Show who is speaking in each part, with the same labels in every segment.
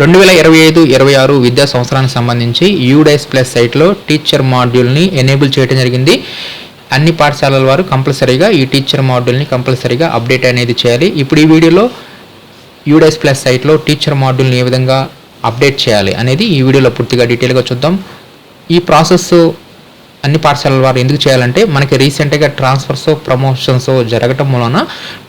Speaker 1: రెండు వేల ఇరవై ఐదు ఇరవై ఆరు విద్యా సంవత్సరానికి సంబంధించి యూడైస్ ప్లస్ సైట్లో టీచర్ మాడ్యూల్ని ఎనేబుల్ చేయడం జరిగింది. అన్ని పాఠశాలల వారు కంపల్సరీగా ఈ టీచర్ మాడ్యూల్ని కంపల్సరీగా అప్డేట్ అనేది చేయాలి. ఇప్పుడు ఈ వీడియోలో యూడైస్ ప్లస్ సైట్లో టీచర్ మాడ్యూల్ని ఏ విధంగా అప్డేట్ చేయాలి అనేది ఈ వీడియోలో పూర్తిగా డీటెయిల్గా చూద్దాం. ఈ ప్రాసెస్ అన్ని పాఠశాలల వారు ఎందుకు చేయాలంటే మనకి రీసెంట్గా ట్రాన్స్ఫర్స్ ప్రమోషన్స్ జరగటం వలన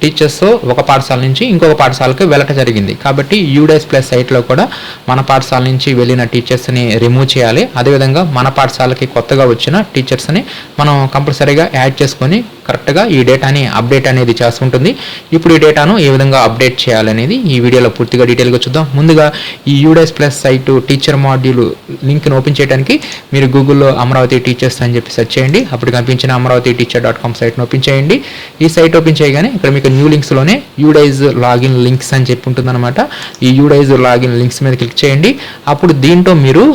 Speaker 1: టీచర్స్ ఒక పాఠశాల నుంచి ఇంకొక పాఠశాలకు వెళ్ళటం జరిగింది. కాబట్టి యూడేస్ ప్లస్ సైట్లో కూడా మన పాఠశాల నుంచి వెళ్ళిన టీచర్స్ని రిమూవ్ చేయాలి. అదేవిధంగా మన పాఠశాలకి కొత్తగా వచ్చిన టీచర్స్ని మనం కంపల్సరీగా యాడ్ చేసుకొని కరెక్ట్గా ఈ డేటాని అప్డేట్ అనేది చేస్తుంటుంది ఇప్పుడు ఈ డేటాను ఏ విధంగా అప్డేట్ చేయాలనేది ఈ వీడియోలో పూర్తిగా డీటెయిల్గా చూద్దాం. ముందుగా ఈ UDISE plus site teacher module లింక్ని ఓపెన్ చేయడానికి మీరు గూగుల్లో అమరావతి టీచర్స్ అని చెప్పి సెర్చ్ చేయండి. అప్పుడు కనిపించిన అమరావతి టీచర్ డాట్ కామ్ సైట్ని ఓపెన్ చేయండి. ఈ సైట్ ఓపెన్ చేయగానే ఇక్కడ మీకు న్యూ లింక్స్లోనే యూడైజ్ లాగిన్ లింక్స్ అని చెప్పి ఉంటుందన్నమాట. ఈ యూడైజ్ లాగిన్ లింక్స్ మీద క్లిక్ చేయండి. అప్పుడు దీంట్లో మీరు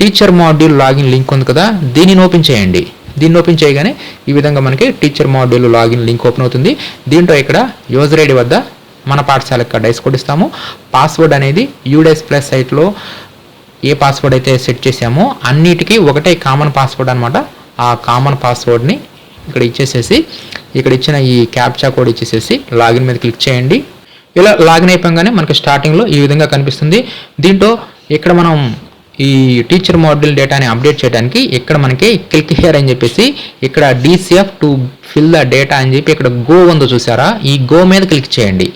Speaker 1: టీచర్ మాడ్యూల్ లాగిన్ లింక్ ఉంది కదా దీనిని ఓపెన్ చేయండి. దీన్ని ఓపెన్ చేయగానే ఈ విధంగా మనకి teacher module login link open అవుతుంది. దీంట్లో ఇక్కడ యూజర్ ఐడి వద్ద మన పాఠశాలకు డైస్ కోడ్ ఇస్తాము. పాస్వర్డ్ అనేది యూడైస్ ప్లస్ సైట్లో ఏ పాస్వర్డ్ అయితే సెట్ చేసామో అన్నిటికీ ఒకటే కామన్ పాస్వర్డ్ అనమాట ఆ కామన్ పాస్వర్డ్ని ఇక్కడ ఇచ్చేసేసి ఇక్కడ ఇచ్చిన ఈ క్యాప్చా కోడ్ ఇచ్చేసేసి లాగిన్ మీద క్లిక్ చేయండి. ఇలా లాగిన్ అయిపోగానే మనకి స్టార్టింగ్లో ఈ విధంగా కనిపిస్తుంది. దీంట్లో ఇక్కడ మనం ఈ టీచర్ మాడ్యూల్ డేటాని అప్డేట్ చేయడానికి ఇక్కడ మనకి క్లిక్ హియర్ అని చెప్పేసి ఇక్కడ DCF to fill the data అని చెప్పి ఇక్కడ గో ఉందో చూసారా? ఈ గో మీద క్లిక్ చేయండి.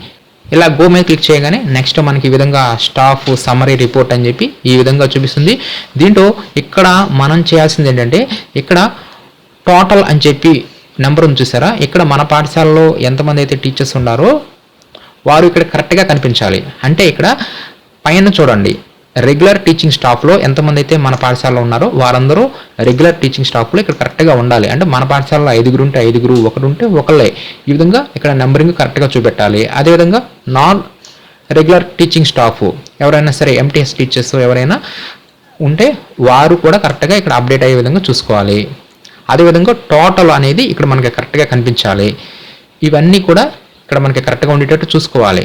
Speaker 1: ఇలా గో మీద క్లిక్ చేయగానే నెక్స్ట్ మనకి ఈ విధంగా స్టాఫ్ సమరీ రిపోర్ట్ అని చెప్పి ఈ విధంగా చూపిస్తుంది. దీంట్లో ఇక్కడ మనం చేయాల్సింది ఏంటంటే ఇక్కడ టోటల్ అని చెప్పి నెంబర్ ఉంది చూసారా? ఇక్కడ మన పాఠశాలలో ఎంతమంది అయితే టీచర్స్ ఉన్నారో వారు ఇక్కడ కరెక్ట్గా కనిపించాలి. అంటే ఇక్కడ పైన చూడండి. రెగ్యులర్ టీచింగ్ స్టాఫ్లో ఎంతమంది అయితే మన పాఠశాలలో ఉన్నారో వారందరూ రెగ్యులర్ టీచింగ్ స్టాఫ్లో ఇక్కడ కరెక్ట్గా ఉండాలి. అంటే మన పాఠశాలలో ఐదుగురు ఉంటే ఐదుగురు ఒకరు ఉంటే ఒకళ్ళే. ఈ విధంగా ఇక్కడ నెంబరింగ్ కరెక్ట్గా చూపెట్టాలి. అదేవిధంగా నాన్ రెగ్యులర్ టీచింగ్ స్టాఫ్ ఎవరైనా సరే ఎంటీఎస్ టీచర్స్ ఎవరైనా ఉంటే వారు కూడా కరెక్ట్గా ఇక్కడ అప్డేట్ అయ్యే విధంగా చూసుకోవాలి. అదేవిధంగా టోటల్ అనేది ఇక్కడ మనకి కరెక్ట్గా కనిపించాలి. ఇవన్నీ కూడా ఇక్కడ మనకి కరెక్ట్గా ఉండేటట్టు చూసుకోవాలి.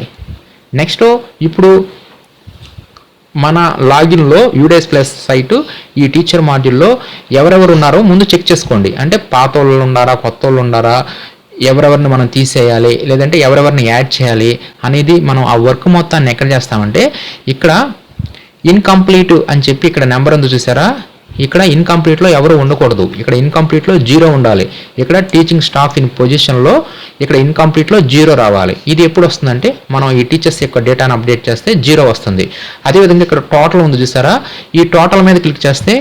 Speaker 1: నెక్స్ట్ ఇప్పుడు మన లాగిన్లో యూడేస్ ప్లస్ సైటు ఈ టీచర్ మాడ్యూల్లో ఎవరెవరు ఉన్నారో ముందు చెక్ చేసుకోండి. అంటే పాత వాళ్ళు ఉండారా కొత్త వాళ్ళు ఉండారా ఎవరెవరిని మనం తీసేయాలి లేదంటే ఎవరెవరిని యాడ్ చేయాలి అనేది మనం ఆ వర్క్ మొత్తాన్ని ఎక్కడ చేస్తామంటే ఇక్కడ ఇన్కంప్లీట్ అని చెప్పి ఇక్కడ నెంబర్ ఉంది చూసారా? ఇక్కడ ఇన్కంప్లీట్లో ఎవరు ఉండకూడదు. ఇక్కడ ఇన్కంప్లీట్లో జీరో ఉండాలి. ఇక్కడ టీచింగ్ స్టాఫ్ ఇన్ పొజిషన్లో ఇక్కడ ఇన్కంప్లీట్లో జీరో రావాలి. ఇది ఎప్పుడు వస్తుందంటే మనం ఈ టీచర్స్ యొక్క డేటాను అప్డేట్ చేస్తే జీరో వస్తుంది. అదేవిధంగా ఇక్కడ టోటల్ ఉంది చూసారా? ఈ టోటల్ మీద క్లిక్ చేస్తే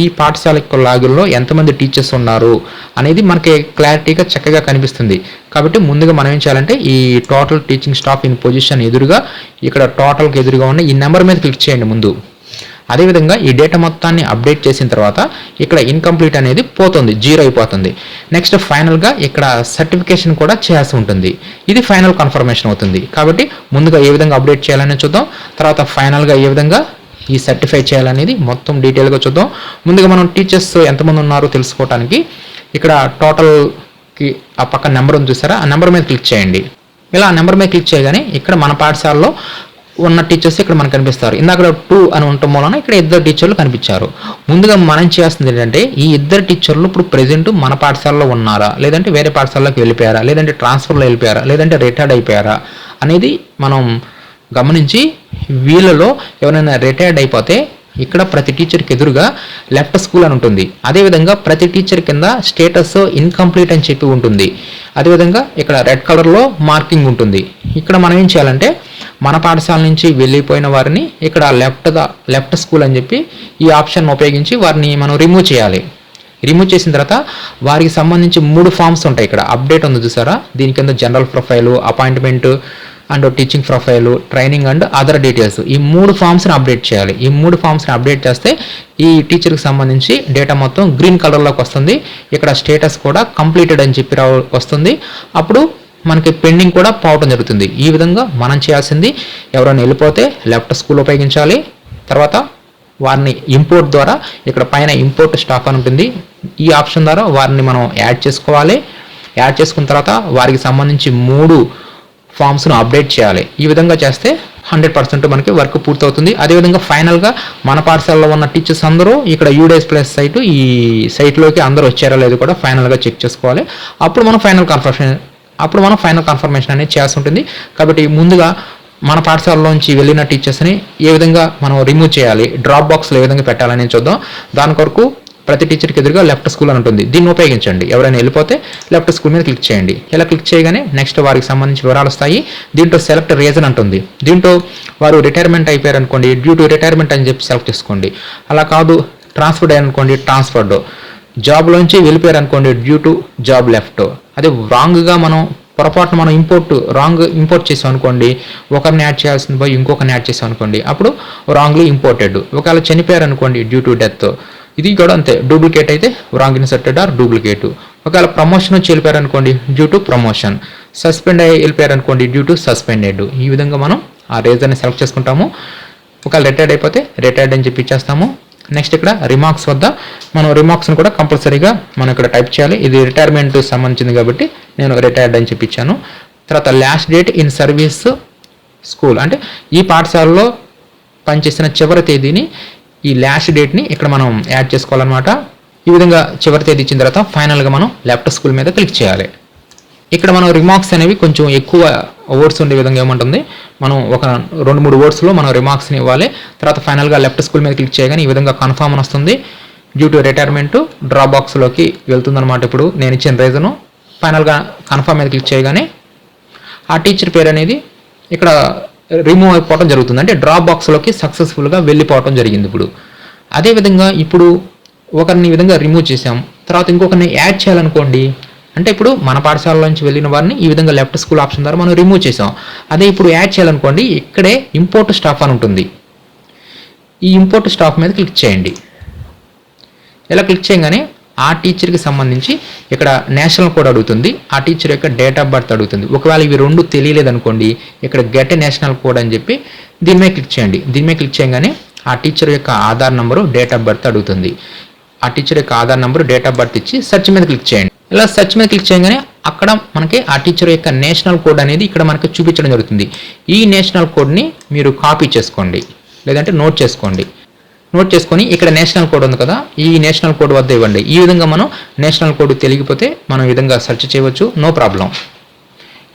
Speaker 1: ఈ పాఠశాల యొక్క లాగిన్లో ఎంతమంది టీచర్స్ ఉన్నారు అనేది మనకి క్లారిటీగా చక్కగా కనిపిస్తుంది. కాబట్టి ముందుగా మనం ఏం చేయాలంటే ఈ total teaching staff in position ఎదురుగా ఇక్కడ టోటల్కి ఎదురుగా ఉన్న ఈ నెంబర్ మీద క్లిక్ చేయండి ముందు. అదేవిధంగా ఈ డేటా మొత్తాన్ని అప్డేట్ చేసిన తర్వాత ఇక్కడ ఇన్కంప్లీట్ అనేది పోతుంది జీరో అయిపోతుంది. నెక్స్ట్ ఫైనల్గా ఇక్కడ సర్టిఫికేషన్ కూడా చేయాల్సి ఉంటుంది. ఇది ఫైనల్ కన్ఫర్మేషన్ అవుతుంది. కాబట్టి ముందుగా ఏ విధంగా అప్డేట్ చేయాలని చూద్దాం. తర్వాత ఫైనల్గా ఏ విధంగా ఈ సర్టిఫై చేయాలనేది మొత్తం డీటెయిల్గా చూద్దాం. ముందుగా మనం టీచర్స్ ఎంతమంది ఉన్నారో తెలుసుకోవడానికి ఇక్కడ టోటల్కి ఆ పక్క నెంబర్ ఉంది చూసారా? ఆ నెంబర్ మీద క్లిక్ చేయండి. ఇలా ఆ నెంబర్ మీద క్లిక్ చేయగానే ఇక్కడ మన పాఠశాలలో ఉన్న టీచర్స్ ఇక్కడ మనకు కనిపిస్తారు. ఇందాక టూ అని ఉండటం వలన ఇక్కడ ఇద్దరు టీచర్లు కనిపించారు. ముందుగా మనం చేయాల్సింది ఏంటంటే ఈ ఇద్దరు టీచర్లు ఇప్పుడు ప్రెజెంట్ మన పాఠశాలలో ఉన్నారా? లేదంటే వేరే పాఠశాలలోకి వెళ్ళిపోయారా? లేదంటే ట్రాన్స్ఫర్లో వెళ్ళిపోయారా? లేదంటే రిటైర్డ్ అయిపోయారా? అనేది మనం గమనించి వీళ్ళలో ఎవరైనా రిటైర్డ్ అయిపోతే ఇక్కడ ప్రతి టీచర్కి ఎదురుగా లెఫ్ట్ స్కూల్ అని ఉంటుంది. అదేవిధంగా ప్రతి టీచర్ కింద స్టేటస్ ఇన్కంప్లీట్ అని చెప్పి ఉంటుంది. అదేవిధంగా ఇక్కడ రెడ్ కలర్లో మార్కింగ్ ఉంటుంది. ఇక్కడ మనం ఏం చేయాలంటే మన పాఠశాల నుంచి వెళ్ళిపోయిన వారిని ఇక్కడ లెఫ్ట్ లెఫ్ట్ స్కూల్ అని చెప్పి ఈ ఆప్షన్ ఉపయోగించి వారిని మనం రిమూవ్ చేయాలి. రిమూవ్ చేసిన తర్వాత వారికి సంబంధించి మూడు ఫామ్స్ ఉంటాయి ఇక్కడ. అప్డేట్ ఉంది చూసారా? దీని కింద general profile appointment and teaching profile training and other details ఈ మూడు ఫామ్స్ని అప్డేట్ చేయాలి. ఈ మూడు ఫామ్స్ని అప్డేట్ చేస్తే ఈ టీచర్కి సంబంధించి డేటా మొత్తం గ్రీన్ కలర్లోకి వస్తుంది. ఇక్కడ స్టేటస్ కూడా కంప్లీటెడ్ అని చెప్పి వస్తుంది. అప్పుడు మనకి పెండింగ్ కూడా పోవటం జరుగుతుంది. ఈ విధంగా మనం చేయాల్సింది ఎవరైనా వెళ్ళిపోతే లెఫ్ట్ స్కూల్ ఉపయోగించాలి. తర్వాత వారిని ఇంపోర్ట్ ద్వారా ఇక్కడ పైన ఇంపోర్ట్ స్టాక్ అని ఉంటుంది. ఈ ఆప్షన్ ద్వారా వారిని మనం యాడ్ చేసుకోవాలి. యాడ్ చేసుకున్న తర్వాత వారికి సంబంధించి మూడు ఫామ్స్ను అప్డేట్ చేయాలి. ఈ విధంగా చేస్తే హండ్రెడ్ పర్సెంట్ మనకి వర్క్ పూర్తవుతుంది. అదేవిధంగా ఫైనల్గా మన పాఠశాలలో ఉన్న టీచర్స్ అందరూ ఇక్కడ యూడేస్ ప్లస్ సైట్ ఈ సైట్లోకి అందరూ వచ్చారో లేదు కూడా ఫైనల్గా చెక్ చేసుకోవాలి. అప్పుడు మనం ఫైనల్ కన్ఫర్మేషన్ అప్పుడు మనం ఫైనల్ కన్ఫర్మేషన్ అనేది చేయాల్సి ఉంటుంది కాబట్టి ముందుగా మన పాఠశాలలోంచి వెళ్ళిన టీచర్స్ని ఏ విధంగా మనం రిమూవ్ చేయాలి డ్రాప్ బాక్స్లో ఏ విధంగా పెట్టాలని చూద్దాం. దాని కొరకు ప్రతి టీచర్కి ఎదురుగా లెఫ్ట్ స్కూల్ అని ఉంటుంది. దీన్ని ఉపయోగించండి. ఎవరైనా వెళ్ళిపోతే లెఫ్ట్ స్కూల్ మీద క్లిక్ చేయండి. ఇలా క్లిక్ చేయగానే నెక్స్ట్ వారికి సంబంధించి వివరాలు వస్తాయి. దీంట్లో సెలెక్ట్ రీజన్ అంటుంది దీంట్లో వారు రిటైర్మెంట్ అయిపోయారు అనుకోండి. డ్యూ టు రిటైర్మెంట్ అని చెప్పి సెలెక్ట్ చేసుకోండి. అలా కాదు ట్రాన్స్ఫర్డ్ అనుకోండి ట్రాన్స్ఫర్డ్ జాబ్లోంచి వెళ్ళిపోయారు అనుకోండి డ్యూ టు జాబ్ లెఫ్ట్ అదే రాంగ్గా మనం పొరపాటున మనం ఇంపోర్ట్ రాంగ్ ఇంపోర్ట్ చేసాం అనుకోండి ఒకరిని యాడ్ చేయాల్సింది పోయి ఇంకొకరిని యాడ్ చేసాం అనుకోండి అప్పుడు రాంగ్లీ ఇంపోర్టెడ్ ఒకవేళ చనిపోయారు అనుకోండి డ్యూ టు డెత్ ఇది కూడా అంతే. డూప్లికేట్ అయితే రాంగ్ ఇన్సర్టెడ్ ఆర్ డూప్లికేట్ ఒకవేళ ప్రమోషన్ వచ్చి వెళ్ళిపోయారు అనుకోండి డ్యూ టు ప్రమోషన్ సస్పెండ్ అయ్యి వెళ్ళిపోయారు అనుకోండి డ్యూ టు సస్పెండెడ్ ఈ విధంగా మనం ఆ రేజర్ని సెలెక్ట్ చేసుకుంటాము. ఒకవేళ రిటైర్డ్ అయిపోతే రిటైర్డ్ అని చెప్పి ఇచ్చేస్తాము. నెక్స్ట్ ఇక్కడ రిమార్క్స్ వద్ద మనం రిమార్క్స్ని కూడా కంపల్సరీగా మనం ఇక్కడ టైప్ చేయాలి. ఇది రిటైర్మెంట్ సంబంధించింది కాబట్టి నేను రిటైర్డ్ అని చెప్పించాను తర్వాత last date in service school అంటే ఈ పాఠశాలలో పనిచేసిన చివరి తేదీని ఈ లాస్ట్ డేట్ని ఇక్కడ మనం యాడ్ చేసుకోవాలన్నమాట. ఈ విధంగా చివరి తేదీ ఇచ్చిన తర్వాత ఫైనల్గా మనం లెఫ్ట్ స్కూల్ మీద క్లిక్ చేయాలి. ఇక్కడ మనం రిమార్క్స్ అనేవి కొంచెం ఎక్కువ వర్డ్స్ ఉండే విధంగా ఏముంటుంది? మనం ఒక రెండు మూడు వర్డ్స్లో మనం రిమార్క్స్ని ఇవ్వాలి. తర్వాత ఫైనల్గా లెఫ్ట్ స్కూల్ మీద క్లిక్ చేయగానే ఈ విధంగా కన్ఫామ్ అని వస్తుంది. డ్యూ టు రిటైర్మెంట్ డ్రా బాక్స్లోకి వెళ్తుందన్నమాట ఇప్పుడు. నేను ఇచ్చిన రీజను ఫైనల్గా కన్ఫామ్ మీద క్లిక్ చేయగానే ఆ టీచర్ పేరు అనేది ఇక్కడ రిమూవ్ అయిపోవడం జరుగుతుంది. అంటే డ్రా బాక్స్లోకి సక్సెస్ఫుల్గా వెళ్ళిపోవడం జరిగింది ఇప్పుడు. అదేవిధంగా ఇప్పుడు ఒకరిని విధంగా రిమూవ్ చేసాం తర్వాత ఇంకొకరిని యాడ్ చేయాలనుకోండి అంటే ఇప్పుడు మన పాఠశాల నుంచి వెళ్ళిన వారిని ఈ విధంగా లెఫ్ట్ స్కూల్ ఆప్షన్ ద్వారా మనం రిమూవ్ చేసాం. అదే ఇప్పుడు యాడ్ చేయాలనుకోండి ఇక్కడే ఇంపోర్ట్ స్టాఫ్ అని ఉంటుంది. ఈ ఇంపోర్ట్ స్టాఫ్ మీద క్లిక్ చేయండి. ఇలా క్లిక్ చేయగానే ఆ టీచర్కి సంబంధించి ఇక్కడ నేషనల్ కోడ్ అడుగుతుంది. ఆ టీచర్ యొక్క డేట్ ఆఫ్ బర్త్ అడుగుతుంది. ఒకవేళ ఇవి రెండు తెలియలేదనుకోండి ఇక్కడ గెట్ నేషనల్ కోడ్ అని చెప్పి దీని మీద క్లిక్ చేయండి. దీని మీద క్లిక్ చేయగానే ఆ టీచర్ యొక్క Aadhaar number date of birth అడుగుతుంది. ఆ టీచర్ యొక్క Aadhaar number date of birth ఇచ్చి సెర్చ్ మీద క్లిక్ చేయండి. ఇలా సెర్చ్ మీద క్లిక్ చేయగానే అక్కడ మనకి ఆ టీచర్ యొక్క నేషనల్ కోడ్ అనేది ఇక్కడ మనకి చూపించడం జరుగుతుంది. ఈ నేషనల్ కోడ్ని మీరు కాపీ చేసుకోండి. లేదంటే నోట్ చేసుకోండి. నోట్ చేసుకొని ఇక్కడ నేషనల్ కోడ్ ఉంది కదా ఈ నేషనల్ కోడ్ వద్ద ఇవ్వండి. ఈ విధంగా మనం నేషనల్ కోడ్ తెలియకపోతే మనం విధంగా సెర్చ్ చేయవచ్చు నో ప్రాబ్లం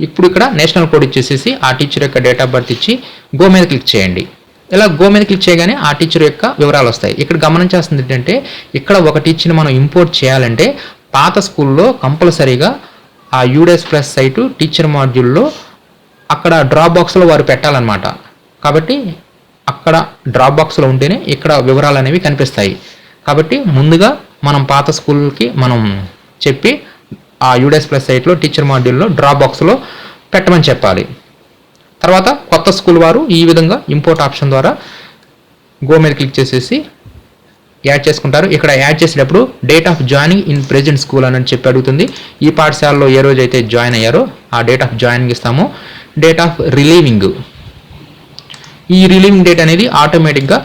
Speaker 1: ఇప్పుడు ఇక్కడ నేషనల్ కోడ్ ఇచ్చేసేసి ఆ టీచర్ యొక్క డేట్ ఆఫ్ బర్త్ ఇచ్చి గో మీద క్లిక్ చేయండి. ఇలా గో మీద క్లిక్ చేయగానే ఆ టీచర్ యొక్క వివరాలు వస్తాయి. ఇక్కడ గమనించాల్సింది ఏంటంటే ఇక్కడ ఒక టీచర్ని మనం ఇంపోర్ట్ చేయాలంటే పాత స్కూల్లో కంపల్సరీగా ఆ యూడెస్ ప్లస్ సైటు టీచర్ మాడ్యూల్లో అక్కడ డ్రాప్ బాక్స్లో వారు పెట్టాలన్నమాట. కాబట్టి అక్కడ డ్రాప్ బాక్స్లో ఉంటేనే ఇక్కడ వివరాలు అనేవి కనిపిస్తాయి. కాబట్టి ముందుగా మనం పాత స్కూల్కి మనం చెప్పి ఆ యూడెస్ ప్లస్ సైట్లో టీచర్ మాడ్యూల్లో డ్రాప్ బాక్స్లో పెట్టమని చెప్పాలి. తర్వాత కొత్త స్కూల్ వారు ఈ విధంగా ఇంపోర్ట్ ఆప్షన్ ద్వారా గో మీద క్లిక్ చేసేసి యాడ్ చేసుకుంటారు. ఇక్కడ యాడ్ చేసేటప్పుడు date of joining in present school అని చెప్పి అడుగుతుంది. ఈ పాఠశాలలో ఏ రోజు అయితే జాయిన్ అయ్యారో ఆ డేట్ ఆఫ్ జాయినింగ్ ఇస్తాము. డేట్ ఆఫ్ రిలీవింగ్ ఈ రిలీవింగ్ డేట్ అనేది ఆటోమేటిక్గా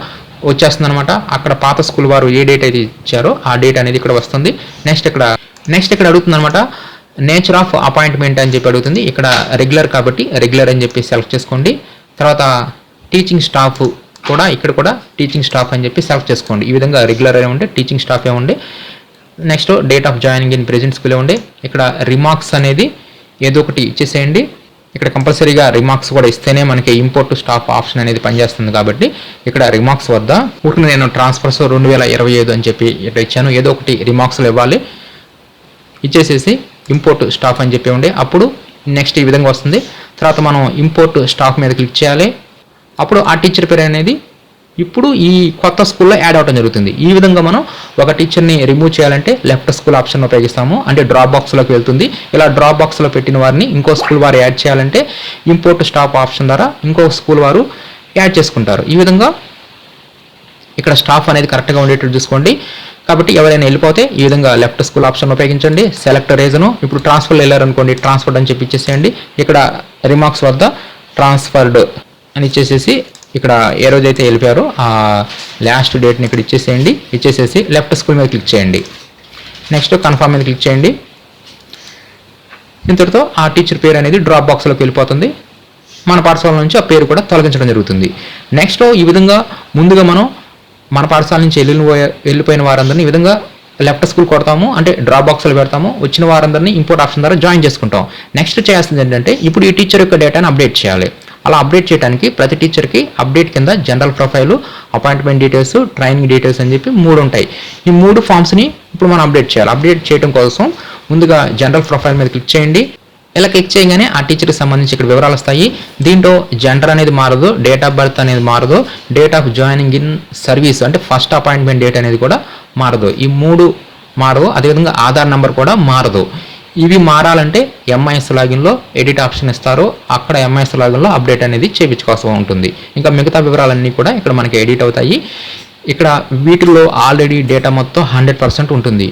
Speaker 1: వచ్చేస్తుంది అనమాట అక్కడ పాత స్కూల్ వారు ఏ డేట్ అయితే ఇచ్చారో ఆ డేట్ అనేది ఇక్కడ వస్తుంది. నెక్స్ట్ ఇక్కడ నెక్స్ట్ ఇక్కడ అడుగుతుంది అనమాట నేచర్ ఆఫ్ అపాయింట్మెంట్ అని చెప్పి అడుగుతుంది. ఇక్కడ రెగ్యులర్ కాబట్టి రెగ్యులర్ అని చెప్పి సెలెక్ట్ చేసుకోండి. తర్వాత టీచింగ్ స్టాఫ్ కూడా ఇక్కడ కూడా టీచింగ్ స్టాఫ్ అని చెప్పి సెలెక్ట్ చేసుకోండి. ఈ విధంగా రెగ్యులర్ ఏ ఉండే టీచింగ్ స్టాఫ్ ఏ ఉండే. Next date of joining in present school ఉండే. ఇక్కడ రిమార్క్స్ అనేది ఏదో ఒకటి ఇచ్చేసేయండి. ఇక్కడ కంపల్సరీగా రిమార్క్స్ కూడా ఇస్తేనే మనకి ఇంపోర్ట్ స్టాఫ్ ఆప్షన్ అనేది పనిచేస్తుంది కాబట్టి ఇక్కడ రిమార్క్స్ వద్ద ఇప్పుడు నేను ట్రాన్స్ఫర్స్ రెండు వేల ఇరవై ఐదు అని చెప్పి ఇక్కడ ఇచ్చాను. ఏదో ఒకటి రిమార్క్స్లో ఇవ్వాలి. ఇచ్చేసేసి ఇంపోర్ట్ స్టాఫ్ అని చెప్పి ఉండే. అప్పుడు నెక్స్ట్ ఈ విధంగా వస్తుంది. తర్వాత మనం ఇంపోర్ట్ స్టాఫ్ మీద క్లిక్ చేయాలి. అప్పుడు ఆ టీచర్ పేరు అనేది ఇప్పుడు ఈ కొత్త స్కూల్లో యాడ్ అవడం జరుగుతుంది. ఈ విధంగా మనం ఒక టీచర్ని రిమూవ్ చేయాలంటే లెఫ్ట్ స్కూల్ ఆప్షన్ ఉపయోగిస్తాము. అంటే డ్రాప్ బాక్స్లోకి వెళ్తుంది. ఇలా డ్రాప్ బాక్స్లో పెట్టిన వారిని ఇంకో స్కూల్ వారు యాడ్ చేయాలంటే ఇంపోర్ట్ స్టాప్ ఆప్షన్ ద్వారా ఇంకో స్కూల్ వారు యాడ్ చేసుకుంటారు. ఈ విధంగా ఇక్కడ స్టాఫ్ అనేది కరెక్ట్గా ఉండేటట్టు చూసుకోండి. కాబట్టి ఎవరైనా వెళ్ళిపోతే ఈ విధంగా లెఫ్ట్ స్కూల్ ఆప్షన్ ఉపయోగించండి. సెలెక్ట్ రీజను ఇప్పుడు ట్రాన్స్ఫర్ వెళ్ళారనుకోండి ట్రాన్స్ఫర్డ్ అని చెప్పి ఇచ్చేసేయండి. ఇక్కడ రిమార్క్స్ వద్ద ట్రాన్స్ఫర్డ్ అని ఇచ్చేసేసి ఇక్కడ ఏ రోజైతే వెళ్ళిపోయారో ఆ లాస్ట్ డేట్ని ఇక్కడ ఇచ్చేసేయండి. ఇచ్చేసేసి లెఫ్ట్ స్కూల్ మీద క్లిక్ చేయండి. నెక్స్ట్ కన్ఫర్మ్ మీద క్లిక్ చేయండి. ఇంతటితో ఆ టీచర్ పేరు అనేది డ్రాప్ బాక్స్లోకి వెళ్ళిపోతుంది. మన పాఠశాల నుంచి ఆ పేరు కూడా తొలగించడం జరుగుతుంది. నెక్స్ట్ ఈ విధంగా ముందుగా మనం మన పాఠశాల నుంచి వెళ్ళిన వెళ్ళిపోయిన వారందరినీ ఈ విధంగా లెఫ్ట్ స్కూల్ కొడతాము. అంటే డ్రాప్ బాక్స్లో పెడతాము. వచ్చిన వారందరినీ ఇంపోర్ట్ ఆప్షన్ ద్వారా జాయిన్ చేసుకుంటాం. నెక్స్ట్ చేయాల్సింది ఏంటంటే ఇప్పుడు ఈ టీచర్ యొక్క డేటాను అప్డేట్ చేయాలి. అలా అప్డేట్ చేయడానికి ప్రతి టీచర్కి అప్డేట్ కింద general profile appointment details training details అని చెప్పి మూడు ఉంటాయి. ఈ మూడు ఫామ్స్ని ఇప్పుడు మనం అప్డేట్ చేయాలి. అప్డేట్ చేయడం కోసం ముందుగా జనరల్ ప్రొఫైల్ మీద క్లిక్ చేయండి. ఇలా క్లిక్ చేయగానే ఆ టీచర్కి సంబంధించి ఇక్కడ వివరాలు వస్తాయి. దీంట్లో జెండర్ అనేది మారదు డేట్ ఆఫ్ బర్త్ అనేది మారదు date of joining in service అంటే ఫస్ట్ అపాయింట్మెంట్ డేట్ అనేది కూడా మారదు. ఈ మూడు మారదు అదేవిధంగా ఆధార్ నెంబర్ కూడా మారదు. ఇవి మారాలంటే ఎంఐఎస్ లాగిన్లో ఎడిట్ ఆప్షన్ ఇస్తారు. అక్కడ ఎంఐఎస్ లాగిన్లో అప్డేట్ అనేది చేయించుకోవాల్సి ఉంటుంది. ఇంకా మిగతా వివరాలన్నీ కూడా ఇక్కడ మనకి ఎడిట్ అవుతాయి. ఇక్కడ వీటిల్లో ఆల్రెడీ డేటా మొత్తం హండ్రెడ్ పర్సెంట్ ఉంటుంది.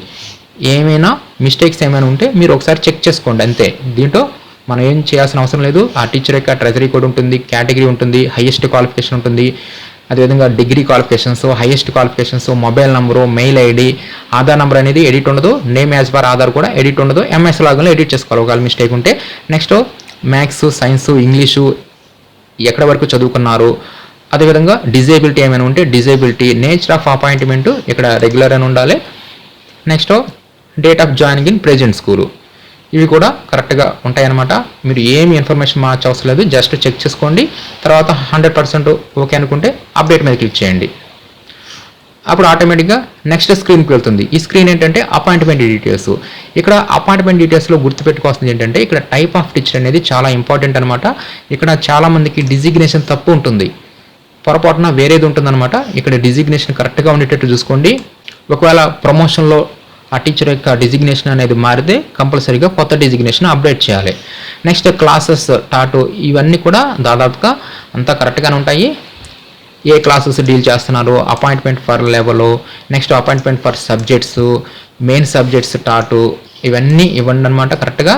Speaker 1: ఏమైనా మిస్టేక్స్ ఏమైనా ఉంటే మీరు ఒకసారి చెక్ చేసుకోండి అంతే. దీంట్లో మనం ఏం చేయాల్సిన అవసరం లేదు. ఆ టీచర్ యొక్క ట్రెజరీ కోడ్ ఉంటుంది కేటగిరీ ఉంటుంది హైయెస్ట్ క్వాలిఫికేషన్ ఉంటుంది. అదేవిధంగా degree qualifications highest qualifications mobile number mail ID Aadhaar number అనేది ఎడిట్ ఉండదు. నేమ్ యాజ్ పర్ ఆధార్ కూడా ఎడిట్ ఉండదు. ఎంఎస్ లాగిన్లో ఎడిట్ చేసుకోవాలి. ఒకవేళ మిస్టేక్ ఉంటే. నెక్స్ట్ మ్యాథ్స్ సైన్స్ ఇంగ్లీషు ఎక్కడ వరకు చదువుకున్నారు? అదేవిధంగా డిజేబిలిటీ ఏమైనా ఉంటే డిజేబిలిటీ నేచర్ ఆఫ్ అపాయింట్మెంట్ ఇక్కడ రెగ్యులర్ అని ఉండాలి. Next date of joining in present school ఇవి కూడా కరెక్ట్గా ఉంటాయన్నమాట. మీరు ఏమి ఇన్ఫర్మేషన్ మార్చవసరం అవసరం లేదు జస్ట్ చెక్ చేసుకోండి. తర్వాత హండ్రెడ్ పర్సెంట్ ఓకే అనుకుంటే అప్డేట్ మీద క్లిక్ చేయండి. అప్పుడు ఆటోమేటిక్గా నెక్స్ట్ స్క్రీన్కి వెళ్తుంది. ఈ స్క్రీన్ ఏంటంటే అపాయింట్మెంట్ డీటెయిల్స్ ఇక్కడ అపాయింట్మెంట్ డీటెయిల్స్లో గుర్తుపెట్టుకోవాల్సింది ఏంటంటే ఇక్కడ టైప్ ఆఫ్ టీచర్ అనేది చాలా ఇంపార్టెంట్ అనమాట ఇక్కడ చాలామందికి డిజిగ్నేషన్ తప్పు ఉంటుంది. పొరపాటున వేరేది ఉంటుందన్నమాట. ఇక్కడ డిజిగ్నేషన్ కరెక్ట్గా ఉండేటట్టు చూసుకోండి. ఒకవేళ ప్రమోషన్లో ఆ టీచర్ యొక్క డిజిగ్నేషన్ అనేది మారితే కంపల్సరీగా కొత్త డిజిగ్నేషన్ అప్డేట్ చేయాలి. నెక్స్ట్ క్లాసెస్ టాటు ఇవన్నీ కూడా దాదాపుగా అంతా కరెక్ట్గానే ఉంటాయి. ఏ క్లాసెస్ డీల్ చేస్తున్నారు? Appointment for level next appointment for subjects main subjects టాటు ఇవన్నీ ఇవ్వండి అనమాట కరెక్ట్గా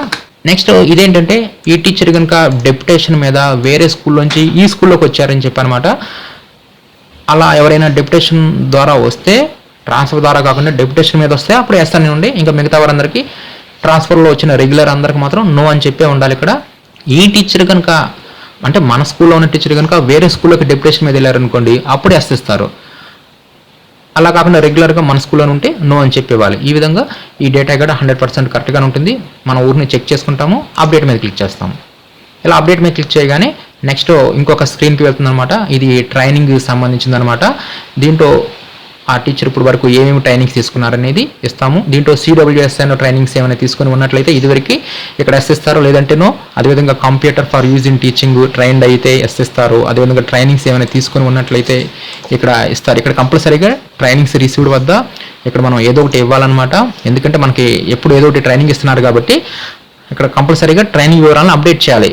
Speaker 1: నెక్స్ట్ ఇదేంటంటే ఈ టీచర్ కనుక డెప్యుటేషన్ మీద వేరే స్కూల్లోంచి ఈ స్కూల్లోకి వచ్చారని చెప్పనమాట అలా ఎవరైనా డెప్యుటేషన్ ద్వారా వస్తే ట్రాన్స్ఫర్ ద్వారా కాకుండా డెప్యుటేషన్ మీద వస్తే అప్పుడు వేస్తానే ఉండి ఇంకా మిగతా వారందరికీ ట్రాన్స్ఫర్లో వచ్చిన రెగ్యులర్ అందరికి మాత్రం నో అని చెప్పే ఉండాలి ఇక్కడ. ఈ టీచర్ కనుక అంటే మన స్కూల్లో ఉన్న టీచర్ కనుక వేరే స్కూల్లోకి డెప్యుటేషన్ మీద వెళ్ళారనుకోండి అప్పుడు వేస్తేస్తారు అలా కాకుండా రెగ్యులర్గా మన స్కూల్లో ఉంటే నో అని చెప్పేవాలి ఈ విధంగా ఈ డేటా కూడా హండ్రెడ్ పర్సెంట్ కరెక్ట్గా ఉంటుంది. మన ఊరిని చెక్ చేసుకుంటాము అప్డేట్ మీద క్లిక్ చేస్తాము. ఇలా అప్డేట్ మీద క్లిక్ చేయగానే నెక్స్ట్ ఇంకొక స్క్రీన్కి వెళ్తుంది అనమాట ఇది ట్రైనింగ్ సంబంధించిందనమాట దీంట్లో ఆ టీచర్ ఇప్పుడు వరకు ఏమేమి ట్రైనింగ్స్ తీసుకున్నారనేది ఇస్తాము. దీంట్లో సిడబ్ల్యూఎస్ఎన్ ట్రైనింగ్స్ ఏమైనా తీసుకుని ఉన్నట్లయితే ఇదివరకు ఇక్కడ ఎస్ ఇస్తారు లేదంటేనో అదేవిధంగా computer for use in teaching trained అయితే ఎస్ ఇస్తారు అదేవిధంగా ట్రైనింగ్స్ ఏమైనా తీసుకుని ఉన్నట్లయితే ఇక్కడ ఇస్తారు. ఇక్కడ కంపల్సరీగా ట్రైనింగ్స్ రిసీవ్డ్ వద్ద ఇక్కడ మనం ఏదో ఒకటి ఇవ్వాలన్నమాట. ఎందుకంటే మనకి ఎప్పుడు ఏదో ఒకటి ట్రైనింగ్ ఇస్తున్నారు కాబట్టి ఇక్కడ కంపల్సరీగా ట్రైనింగ్ వివరాలను అప్డేట్ చేయాలి.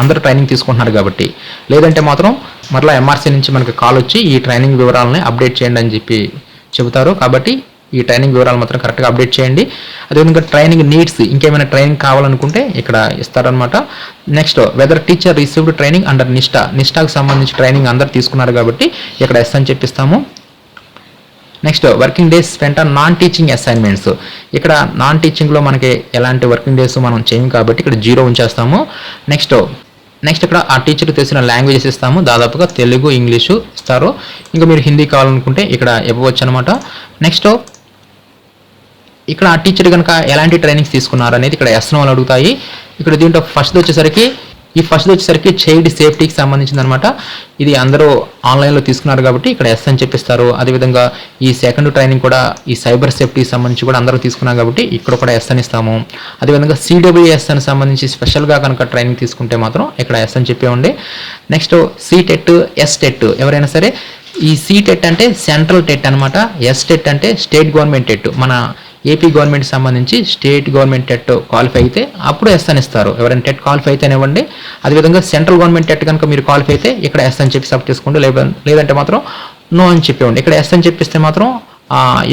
Speaker 1: అందరూ ట్రైనింగ్ తీసుకుంటున్నారు కాబట్టి. లేదంటే మాత్రం మరలా ఎంఆర్సీ నుంచి మనకి కాల్ వచ్చి ఈ ట్రైనింగ్ వివరాలని అప్డేట్ చేయండి అని చెప్పి చెబుతారు. కాబట్టి ఈ ట్రైనింగ్ వివరాలు మాత్రం కరెక్ట్గా అప్డేట్ చేయండి. అదేవిధంగా ట్రైనింగ్ నీడ్స్ ఇంకేమైనా ట్రైనింగ్ కావాలనుకుంటే ఇక్కడ ఇస్తారనమాట next whether teacher received training under Nishtha. నిష్ఠాకు సంబంధించి ట్రైనింగ్ అందరు తీసుకున్నారు కాబట్టి ఇక్కడ ఎస్ అని చెప్పిస్తాము. Next working days spent on non teaching assignments ఇక్కడ నాన్ టీచింగ్లో మనకి ఎలాంటి వర్కింగ్ డేస్ మనం చేయం కాబట్టి ఇక్కడ జీరో ఉంచేస్తాము. నెక్స్ట్ నెక్స్ట్ ఇక్కడ ఆ టీచర్ తెలిసిన లాంగ్వేజెస్ ఇస్తాము. దాదాపుగా తెలుగు ఇంగ్లీషు ఇస్తారు. ఇంకా మీరు హిందీ కావాలనుకుంటే ఇక్కడ ఇవ్వవచ్చు అనమాట నెక్స్ట్ ఇక్కడ ఆ టీచర్ కనుక ఎలాంటి ట్రైనింగ్స్ తీసుకున్నారు అనేది ఇక్కడ ఎస్ఎన్ఓలు అడుగుతాయి. ఇక్కడ దీంట్లో ఫస్ట్ వచ్చేసరికి ఈ ఫస్ట్ వచ్చేసరికి చైల్డ్ సేఫ్టీకి సంబంధించింది అనమాట ఇది అందరూ ఆన్లైన్లో తీసుకున్నారు కాబట్టి ఇక్కడ ఎస్ అని చెప్పిస్తారు. అదేవిధంగా ఈ సెకండ్ ట్రైనింగ్ కూడా ఈ సైబర్ సేఫ్టీకి సంబంధించి కూడా అందరూ తీసుకున్నారు కాబట్టి ఇక్కడ కూడా ఎస్ అని ఇస్తాము. అదేవిధంగా సిడబ్ల్యూఎస్ అని సంబంధించి స్పెషల్గా కనుక ట్రైనింగ్ తీసుకుంటే మాత్రం ఇక్కడ ఎస్ అని చెప్పేవండి next C TET S TET ఎవరైనా సరే ఈ సి టెట్ అంటే సెంట్రల్ టెట్ అనమాట. ఎస్ టెట్ అంటే స్టేట్ గవర్నమెంట్ టెట్. మన ఏపీ గవర్నమెంట్ సంబంధించి స్టేట్ గవర్నమెంట్ టెట్ క్వాలిఫై అయితే అప్పుడు ఎస్ అని ఇస్తారు. ఎవరైనా టెట్ క్వాలిఫై అయితే ఇవ్వండి అదేవిధంగా సెంట్రల్ గవర్నమెంట్ టెట్ కనుక మీరు క్వాలిఫై అయితే ఇక్కడ ఎస్ అని చెప్పి సబ్ చేసుకోండి. లేదంటే మాత్రం నో అని చెప్పేవండి ఇక్కడ ఎస్ అని చెప్పిస్తే మాత్రం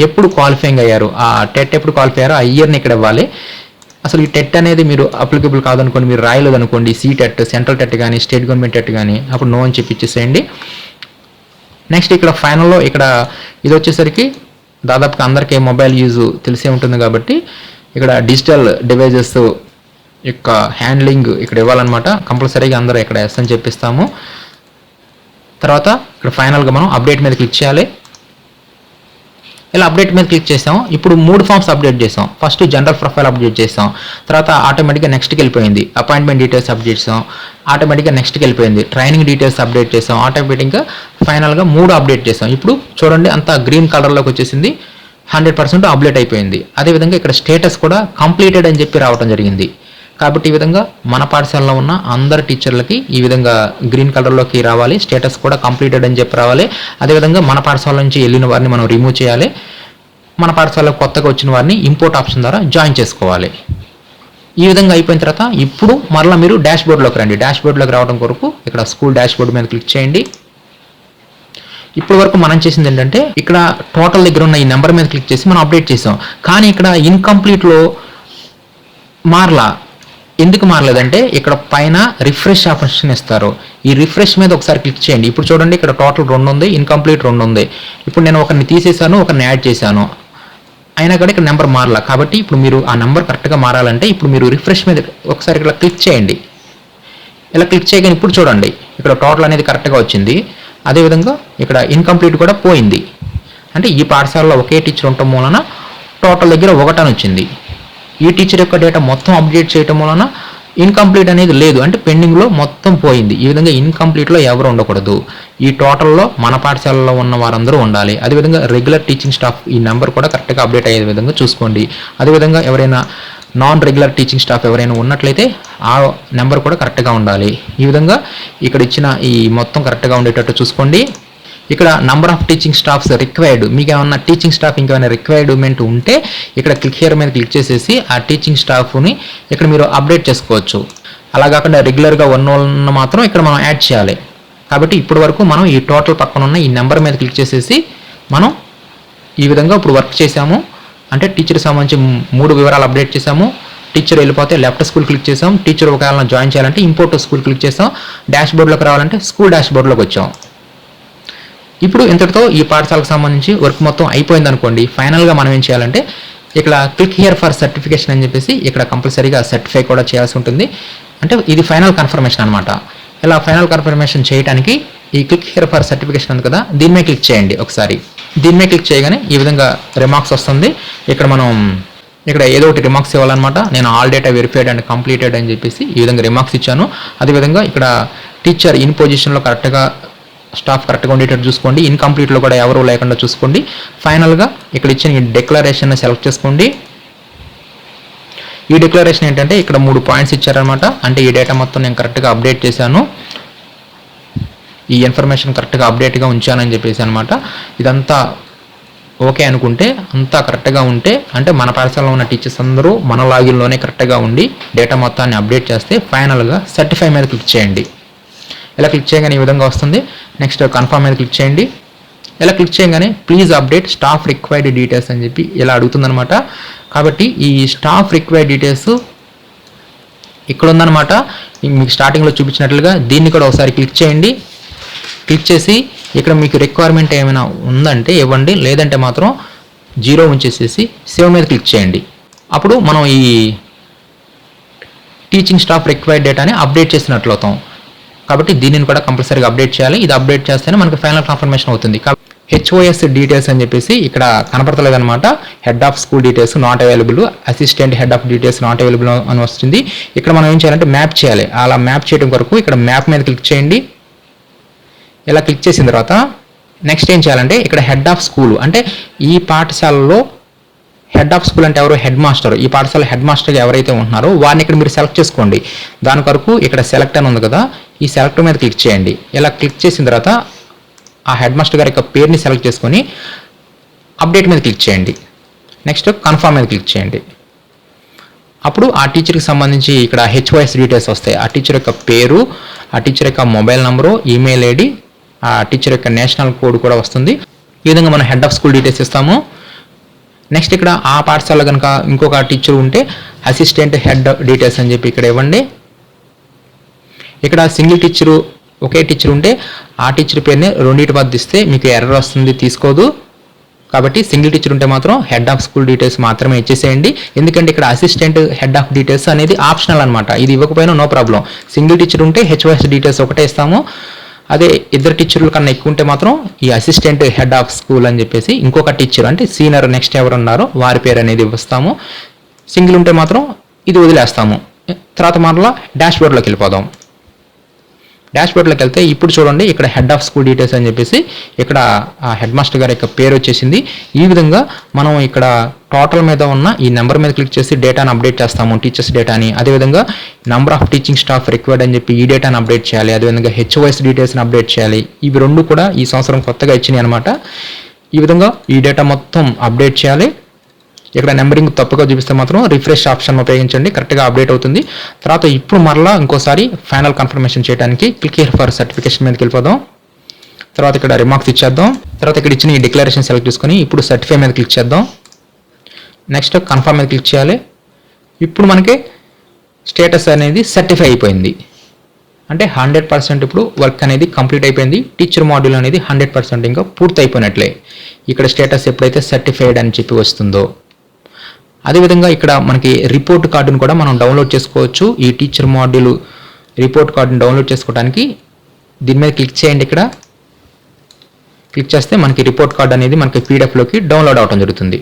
Speaker 1: ఎప్పుడు క్వాలిఫైయింగ్ అయ్యారు? ఆ టెట్ ఎప్పుడు క్వాలిఫై అయ్యారో ఆ ఇయర్ని ఇక్కడ ఇవ్వాలి. అసలు ఈ టెట్ అనేది మీరు అప్లికబుల్ కాదనుకోండి మీరు రాయలేదు అనుకోండి సీ టెట్ సెంట్రల్ టెట్ కానీ స్టేట్ గవర్నమెంట్ టెట్ కానీ అప్పుడు నో అని చెప్పి ఇచ్చేసేయండి. నెక్స్ట్ ఇక్కడ ఫైనల్లో ఇక్కడ ఇది వచ్చేసరికి దాదాపుగా అందరికీ మొబైల్ యూజ్ తెలిసే ఉంటుంది కాబట్టి ఇక్కడ డిజిటల్ డివైజెస్ యొక్క హ్యాండ్లింగ్ ఇక్కడ ఇవ్వాలన్నమాట. కంపల్సరీగా అందరూ ఇక్కడ ఎస్ అని చెప్పిస్తాము. తర్వాత ఇక్కడ ఫైనల్గా మనం అప్డేట్ మీద క్లిక్ చేయాలి. ఇలా అప్డేట్ మీద క్లిక్ చేసాం. ఇప్పుడు మూడు ఫామ్స్ అప్డేట్ చేసాం. ఫస్ట్ జనరల్ ప్రొఫైల్ అప్డేట్ చేసాం. తర్వాత ఆటోమేటిక్గా నెక్స్ట్కి వెళ్ళిపోయింది. అపాయింట్మెంట్ డీటెయిల్స్ అప్డేట్ చేసాం. ఆటోమేటిక్గా నెక్స్ట్కి వెళ్ళిపోయింది. ట్రైనింగ్ డీటెయిల్స్ అప్డేట్ చేసాం. ఆటోమేటిక్గా ఫైనల్గా మూడు అప్డేట్ చేసాం. ఇప్పుడు చూడండి అంతా గ్రీన్ కలర్లోకి వచ్చేసింది. హండ్రెడ్ పర్సెంట్ అప్డేట్ అయిపోయింది. అదేవిధంగా ఇక్కడ స్టేటస్ కూడా కంప్లీటెడ్ అని చెప్పి రావడం జరిగింది. కాబట్టి ఈ విధంగా మన పాఠశాలలో ఉన్న అందరు టీచర్లకి ఈ విధంగా గ్రీన్ కలర్లోకి రావాలి స్టేటస్ కూడా కంప్లీటెడ్ అని చెప్పి రావాలి. అదేవిధంగా మన పాఠశాల నుంచి వెళ్ళిన వారిని మనం రిమూవ్ చేయాలి. మన పాఠశాలలో కొత్తగా వచ్చిన వారిని ఇంపోర్ట్ ఆప్షన్ ద్వారా జాయిన్ చేసుకోవాలి. ఈ విధంగా అయిపోయిన తర్వాత ఇప్పుడు మరలా మీరు డాష్ బోర్డ్లోకి రండి. డాష్ బోర్డ్లోకి రావడం కొరకు ఇక్కడ స్కూల్ డాష్ బోర్డ్ మీద క్లిక్ చేయండి. ఇప్పటి వరకు మనం చేసింది ఏంటంటే ఇక్కడ టోటల్ దగ్గర ఉన్న ఈ నెంబర్ మీద క్లిక్ చేసి మనం అప్డేట్ చేసాం. కానీ ఇక్కడ ఇన్కంప్లీట్లో మార్లా ఎందుకు మారలేదంటే ఇక్కడ పైన రిఫ్రెష్ ఆప్షన్ ఇస్తారు. ఈ రిఫ్రెష్ మీద ఒకసారి క్లిక్ చేయండి. ఇప్పుడు చూడండి ఇక్కడ టోటల్ రెండు ఉంది ఇన్కంప్లీట్ రెండు ఉంది. ఇప్పుడు నేను ఒకరిని తీసేసాను ఒకరిని యాడ్ చేశాను. అయినా కూడా ఇక్కడ నెంబర్ మారలా. కాబట్టి ఇప్పుడు మీరు ఆ నెంబర్ కరెక్ట్గా మారాలంటే ఇప్పుడు మీరు రిఫ్రెష్ మీద ఒకసారి ఇక్కడ క్లిక్ చేయండి. ఇలా క్లిక్ చేయగానే ఇప్పుడు చూడండి ఇక్కడ టోటల్ అనేది కరెక్ట్గా వచ్చింది. అదేవిధంగా ఇక్కడ ఇన్కంప్లీట్ కూడా పోయింది. అంటే ఈ పాఠశాలలో ఒకే టీచర్ ఉండటం వలన టోటల్ దగ్గర ఒకటని వచ్చింది. ఈ టీచర్ యొక్క డేటా మొత్తం అప్డేట్ చేయటం వలన ఇన్కంప్లీట్ అనేది లేదు. అంటే పెండింగ్లో మొత్తం పోయింది. ఈ విధంగా ఇన్కంప్లీట్లో ఎవరు ఉండకూడదు. ఈ టోటల్లో మన పాఠశాలలో ఉన్న వారందరూ ఉండాలి. అదేవిధంగా రెగ్యులర్ టీచింగ్ స్టాఫ్ ఈ నెంబర్ కూడా కరెక్ట్గా అప్డేట్ అయ్యే విధంగా చూసుకోండి. అదేవిధంగా ఎవరైనా నాన్ రెగ్యులర్ టీచింగ్ స్టాఫ్ ఎవరైనా ఉన్నట్లయితే ఆ నెంబర్ కూడా కరెక్ట్గా ఉండాలి. ఈ విధంగా ఇక్కడ ఇచ్చిన ఈ మొత్తం కరెక్ట్గా ఉండేటట్టు చూసుకోండి. ఇక్కడ number of teaching staffs required మీకు ఏమన్నా టీచింగ్ స్టాఫ్ ఇంకేమైనా రిక్వైర్మెంట్ ఉంటే ఇక్కడ క్లిక్ హియర్ మీద క్లిక్ చేసేసి ఆ టీచింగ్ స్టాఫ్ని ఇక్కడ మీరు అప్డేట్ చేసుకోవచ్చు. అలా కాకుండా రెగ్యులర్గా ఉన్న వాళ్ళని మాత్రం ఇక్కడ మనం యాడ్ చేయాలి. కాబట్టి ఇప్పటి వరకు మనం ఈ టోటల్ పక్కన ఉన్న ఈ నెంబర్ మీద క్లిక్ చేసేసి మనం ఈ విధంగా ఇప్పుడు వర్క్ చేసాము అంటే టీచర్ సంబంధించి మూడు వివరాలు అప్డేట్ చేసాము టీచర్ వెళ్ళిపోతే లెఫ్ట్ స్కూల్ క్లిక్ చేసాం టీచర్ ఒకవేళ జాయిన్ చేయాలంటే ఇంపోర్ట్ స్కూల్ క్లిక్ చేసాం డాష్ బోర్డ్లోకి రావాలంటే స్కూల్ డాష్ బోర్డ్లోకి వచ్చాం. ఇప్పుడు ఇంతటితో ఈ పాఠశాలకు సంబంధించి వర్క్ మొత్తం అయిపోయింది అనుకోండి ఫైనల్గా మనం ఏం చేయాలంటే ఇక్కడ క్లిక్ హియర్ ఫర్ సర్టిఫికేషన్ అని చెప్పేసి ఇక్కడ కంపల్సరీగా సర్టిఫై కూడా చేయాల్సి ఉంటుంది. అంటే ఇది ఫైనల్ కన్ఫర్మేషన్ అనమాట ఇలా ఫైనల్ కన్ఫర్మేషన్ చేయడానికి ఈ క్లిక్ హియర్ ఫర్ సర్టిఫికేషన్ ఉంది కదా దీని క్లిక్ చేయండి ఒకసారి. దీన్నే క్లిక్ చేయగానే ఈ విధంగా రిమార్క్స్ వస్తుంది. ఇక్కడ మనం ఇక్కడ ఏదో ఒకటి రిమార్క్స్ ఇవ్వాలన్నమాట. నేను all data verified and completed అని చెప్పేసి ఈ విధంగా రిమార్క్స్ ఇచ్చాను. అదేవిధంగా ఇక్కడ టీచర్ ఇన్ పొజిషన్లో కరెక్ట్గా స్టాఫ్ కరెక్ట్గా ఉండేటట్టు చూసుకోండి. ఇన్కంప్లీట్లో కూడా ఎవరు లేకుండా చూసుకోండి. ఫైనల్గా ఇక్కడ ఇచ్చిన ఈ డెక్లరేషన్ సెలెక్ట్ చేసుకోండి. ఈ డిక్లరేషన్ ఏంటంటే ఇక్కడ మూడు పాయింట్స్ ఇచ్చారనమాట అంటే ఈ డేటా మొత్తం నేను కరెక్ట్గా అప్డేట్ చేశాను. ఈ ఇన్ఫర్మేషన్ కరెక్ట్గా అప్డేట్గా ఉంచానని చెప్పేసి అనమాట ఇదంతా ఓకే అనుకుంటే అంతా కరెక్ట్గా ఉంటే అంటే మన పాఠశాలలో ఉన్న టీచర్స్ అందరూ మన లాగిన్లోనే కరెక్ట్గా ఉండి డేటా మొత్తాన్ని అప్డేట్ చేస్తే ఫైనల్గా సర్టిఫై మీద క్లిక్ చేయండి. ఇలా క్లిక్ చేయగానే ఈ విధంగా వస్తుంది. నెక్స్ట్ కన్ఫర్మ్ మీద క్లిక్ చేయండి. ఇలా క్లిక్ చేయగానే please update staff required details అని చెప్పి ఇలా అడుగుతుందనమాట కాబట్టి ఈ స్టాఫ్ రిక్వైర్డ్ డీటెయిల్స్ ఇక్కడ ఉందన్నమాట. మీకు స్టార్టింగ్లో చూపించినట్లుగా దీన్ని కూడా ఒకసారి క్లిక్ చేయండి. క్లిక్ చేసి ఇక్కడ మీకు రిక్వైర్మెంట్ ఏమైనా ఉందంటే ఇవ్వండి. లేదంటే మాత్రం జీరో ఉంచేసేసి సేవ్ మీద క్లిక్ చేయండి. అప్పుడు మనం ఈ టీచింగ్ స్టాఫ్ రిక్వైర్డ్ డేటాని అప్డేట్ చేసినట్లు అవుతాం కాబట్టి దీనిని కూడా కంపల్సరీగా అప్డేట్ చేయాలి. ఇది అప్డేట్ చేస్తేనే మనకు ఫైనల్ కన్ఫర్మేషన్ అవుతుంది. హెచ్ఓఎస్ డీటెయిల్స్ అని చెప్పేసి ఇక్కడ కనపడతలేదనమాట head of school details not available assistant head of details not available అని వస్తుంది. ఇక్కడ మనం ఏం చేయాలంటే మ్యాప్ చేయాలి. అలా మ్యాప్ చేయడం కొరకు ఇక్కడ మ్యాప్ మీద క్లిక్ చేయండి. ఇలా క్లిక్ చేసిన తర్వాత నెక్స్ట్ ఏం చేయాలంటే ఇక్కడ హెడ్ ఆఫ్ స్కూల్ అంటే ఈ పాఠశాలలో హెడ్ ఆఫ్ స్కూల్ అంటే ఎవరు? Headmaster. ఈ పాఠశాల హెడ్ మాస్టర్గా ఎవరైతే ఉంటున్నారో వారిని ఇక్కడ మీరు సెలెక్ట్ చేసుకోండి. దాని వరకు ఇక్కడ సెలెక్ట్ అని ఉంది కదా ఈ సెలెక్ట్ మీద క్లిక్ చేయండి. ఇలా క్లిక్ చేసిన తర్వాత ఆ హెడ్ మాస్టర్ గారి యొక్క పేరుని సెలెక్ట్ చేసుకొని అప్డేట్ మీద క్లిక్ చేయండి. నెక్స్ట్ కన్ఫర్మ్ మీద క్లిక్ చేయండి. అప్పుడు ఆ టీచర్కి సంబంధించి ఇక్కడ హెచ్ఓఎస్ డీటెయిల్స్ వస్తాయి. ఆ టీచర్ యొక్క పేరు ఆ టీచర్ యొక్క మొబైల్ నెంబరు ఈమెయిల్ ఐడి ఆ టీచర్ యొక్క నేషనల్ కోడ్ కూడా వస్తుంది. ఈ విధంగా మనం హెడ్ ఆఫ్ స్కూల్ డీటెయిల్స్ ఇస్తాము. నెక్స్ట్ ఇక్కడ ఆ పాఠశాల కనుక ఇంకొక టీచర్ ఉంటే అసిస్టెంట్ హెడ్ డీటెయిల్స్ అని చెప్పి ఇక్కడ ఇవ్వండి. ఇక్కడ సింగిల్ టీచరు ఒకే టీచర్ ఉంటే ఆ టీచర్ పేరుని రెండింటి మధ్య ఇస్తే మీకు ఎర్రర్ వస్తుంది తీసుకోదు. కాబట్టి సింగిల్ టీచర్ ఉంటే మాత్రం హెడ్ ఆఫ్ స్కూల్ డీటెయిల్స్ మాత్రమే ఇచ్చేసేయండి. ఎందుకంటే ఇక్కడ అసిస్టెంట్ హెడ్ ఆఫ్ డీటెయిల్స్ అనేది ఆప్షనల్ అనమాట ఇది ఇవ్వకపోయినా నో ప్రాబ్లం సింగిల్ టీచర్ ఉంటే హెచ్ఓఎస్ డీటెయిల్స్ ఒకటే ఇస్తాము. అదే ఇద్దరు టీచర్ల కన్నా ఎక్కువ ఉంటే మాత్రం ఈ అసిస్టెంట్ హెడ్ ఆఫ్ స్కూల్ అని చెప్పేసి ఇంకొక టీచర్ అంటే సీనియర్ నెక్స్ట్ ఎవరు ఉన్నారో వారి పేరు అనేది ఇస్తాము సింగిల్ ఉంటే మాత్రం ఇది వదిలేస్తాము. తర్వాత మరలా డాష్ బోర్డ్లోకి వెళ్ళిపోదాం. డాష్బోర్డ్లోకి వెళ్తే ఇప్పుడు చూడండి ఇక్కడ హెడ్ ఆఫ్ స్కూల్ డీటెయిల్స్ అని చెప్పేసి ఇక్కడ ఆ హెడ్ మాస్టర్ గారి యొక్క పేరు వచ్చేసింది. ఈ విధంగా మనం ఇక్కడ టోటల్ మీద ఉన్న ఈ నెంబర్ మీద క్లిక్ చేసి డేటాను అప్డేట్ చేస్తాము టీచర్స్ డేటాని అదేవిధంగా number of teaching staff required అని చెప్పి ఈ డేటాను అప్డేట్ చేయాలి. అదేవిధంగా హెచ్ఓఎస్ డీటెయిల్స్ని అప్డేట్ చేయాలి. ఇవి రెండు కూడా ఈ సంవత్సరం కొత్తగా ఇచ్చినాయి అనమాట ఈ విధంగా ఈ డేటా మొత్తం అప్డేట్ చేయాలి. ఇక్కడ నెంబరింగ్ తప్పుగా చూపిస్తే మాత్రం రిఫ్రెష్ ఆప్షన్ ఉపయోగించండి కరెక్ట్గా అప్డేట్ అవుతుంది. తర్వాత ఇప్పుడు మరలా ఇంకోసారి ఫైనల్ కన్ఫర్మేషన్ చేయడానికి క్లిక్ హియర్ ఫర్ సర్టిఫికేషన్ మీదకి వెళ్ళిపోదాం. తర్వాత ఇక్కడ రిమార్క్స్ ఇచ్చేద్దాం. తర్వాత ఇక్కడ ఇచ్చిన ఈ డిక్లరేషన్ సెలెక్ట్ చేసుకొని ఇప్పుడు సర్టిఫై మీద క్లిక్ చేద్దాం. నెక్స్ట్ కన్ఫర్మ్ మీద క్లిక్ చేయాలి. ఇప్పుడు మనకి స్టేటస్ అనేది సర్టిఫై అయిపోయింది. అంటే హండ్రెడ్ పర్సెంట్ ఇప్పుడు వర్క్ అనేది కంప్లీట్ అయిపోయింది. టీచర్ మాడ్యూల్ అనేది హండ్రెడ్ పర్సెంట్ ఇంకా పూర్తి అయిపోయినట్లే ఇక్కడ స్టేటస్ ఎప్పుడైతే సర్టిఫైడ్ అని చెప్పి వస్తుందో. అదేవిధంగా ఇక్కడ మనకి రిపోర్ట్ కార్డును కూడా మనం డౌన్లోడ్ చేసుకోవచ్చు. ఈ టీచర్ మాడ్యూల్ రిపోర్ట్ కార్డును డౌన్లోడ్ చేసుకోవడానికి దీని మీద క్లిక్ చేయండి ఇక్కడ. క్లిక్ చేస్తే మనకి రిపోర్ట్ కార్డ్ అనేది మనకి పీడిఎఫ్లోకి డౌన్లోడ్ అవడం జరుగుతుంది.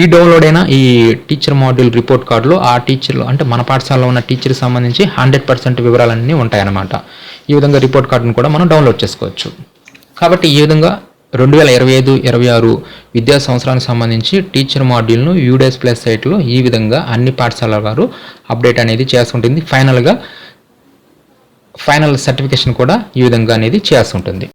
Speaker 1: ఈ డౌన్లోడ్ అయిన ఈ టీచర్ మాడ్యూల్ రిపోర్ట్ కార్డులో ఆ టీచర్లు అంటే మన పాఠశాలలో ఉన్న టీచర్కి సంబంధించి హండ్రెడ్ పర్సెంట్ వివరాలన్నీ ఉంటాయన్నమాట. ఈ విధంగా రిపోర్ట్ కార్డును కూడా మనం డౌన్లోడ్ చేసుకోవచ్చు. కాబట్టి ఈ విధంగా రెండు వేల ఇరవై ఐదు ఇరవై ఆరు విద్యా సంవత్సరానికి సంబంధించి టీచర్ మాడ్యూల్ను యూడేస్ ప్లస్ సైట్లో ఈ విధంగా అన్ని పాఠశాలల వారు అప్డేట్ అనేది చేస్తుంటుంది. ఫైనల్గా ఫైనల్ సర్టిఫికేషన్ కూడా ఈ విధంగా అనేది చేస్తుంటుంది.